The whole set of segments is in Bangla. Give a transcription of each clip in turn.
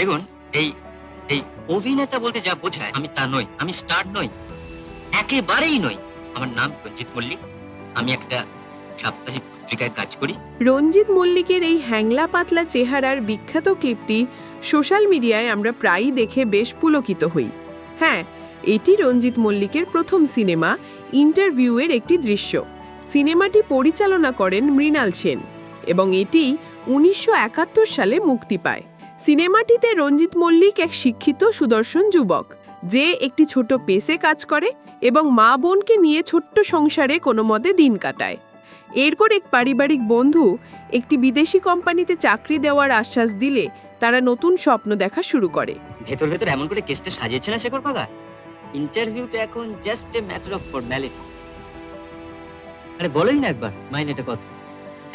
দেখুন, এই এই অভিনেতা বলতে যা বোঝায়, আমি তা নই, আমি স্টার নই, একেবারেই নই। আমার নাম রঞ্জিত মল্লিক, আমি একটা সাপ্তাহিক পত্রিকায় কাজ করি। রঞ্জিত মল্লিকের এই হ্যাংলা পাতলা চেহারার বিখ্যাত ক্লিপটি সোশ্যাল মিডিয়ায় আমরা প্রায়ই দেখে বেশ পুলকিত হই। হ্যাঁ এটি রঞ্জিত মল্লিকের প্রথম সিনেমা, ইন্টারভিউয়ের একটি দৃশ্য। সিনেমাটি পরিচালনা করেন মৃণাল সেন এবং এটি উনিশশো একাত্তর সালে মুক্তি পায়। সিনেমাটিতে রঞ্জিত মল্লিক এক শিক্ষিত সুদর্শন যুবক। যে একটি ছোট পেসে কাজ করে এবং মা বোনকে নিয়ে ছোট্ট সংসারে কোনো মতে দিন কাটায়। এরপর এক পারিবারিক বন্ধু একটি বিদেশি কোম্পানিতে চাকরি দেওয়ার আশ্বাস দিলে তারা নতুন স্বপ্ন দেখা শুরু করে। ভেতর ভেতর এমন করে কেসটা সাজিয়েছে না শেখর পাগা ইন্টারভিউটা এখন just a matter of formality আরে বলোই না একবার মাইনেটা কত?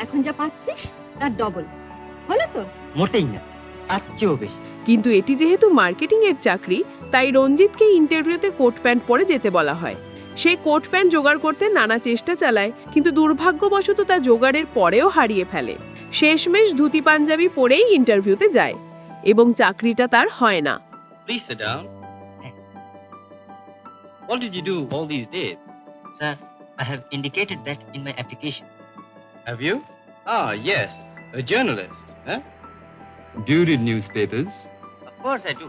এখন যা পাচ্ছিস তার ডবল হলো তো? মোটেই না। তার চেয়েও বেশি কিন্তু এটি যেহেতু মার্কেটিং এর চাকরি তাই রঞ্জিতকে ইন্টারভিউতে কোট প্যান্ট পরে যেতে বলা হয় সে কোট প্যান্ট জোগাড় করতে নানা চেষ্টা চালায় কিন্তু দুর্ভাগ্যবশত তা জোগাড়ের পরেও হারিয়ে ফেলে শেষমেশ ধুতি পাঞ্জাবি পরেই ইন্টারভিউতে যায় এবং চাকরিটা তার হয় না Please sit down. What did you do all these days? Sir I have indicated that in my application Have you? Ah, yes, a journalist. Huh? Do you read newspapers? Of course I do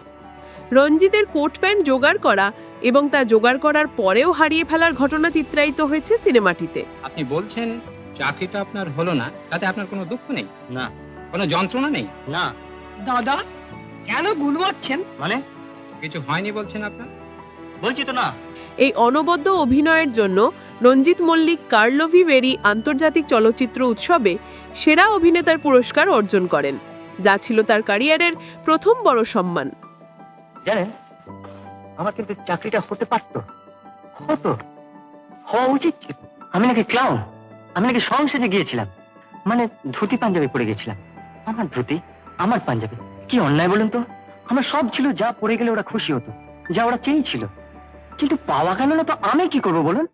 রঞ্জিতের coat pant জোগাড় করা এবং তা জোগাড় করার পরেও হারিয়ে ফেলার ঘটনা চিত্রায়িত হয়েছে সিনেমাটিতে। আপনি বলছেন চাকরিটা আপনার হলো না তাতে আপনার কোনো দুঃখ নেই? না। কোনো যন্ত্রণা নেই? না। দাদা কেন গুল মারছেন মানে? কিছু হয়নি বলছেন আপনার? বলছি তো না। এই অনবদ্য অভিনয়ের জন্য রঞ্জিত মল্লিক কার্লোভি ভেরি আন্তর্জাতিক চলচ্চিত্র উৎসবে সেরা অভিনেতার পুরস্কার অর্জন করেন। যা ছিল তার ক্যারিয়ারের প্রথম বড় সম্মান। জানেন, আমার কিন্তু চাকরিটা হতে পারতো হতো। হওয়া উচিত। আমি নাকি ক্লাউন আমি নাকি সংসদে গিয়েছিলাম। মানে ধুতি পাঞ্জাবি পরে গেছিলাম। আমার ধুতি, আমার পাঞ্জাবি, কি অন্যায় বলুন তো? আমার সব ছিল, যা পরে গেলে ওরা খুশি হতো, যা ওরা চেয়েছিল। কিন্তু পাওয়া গেল না তো আমি কি করব বলুন?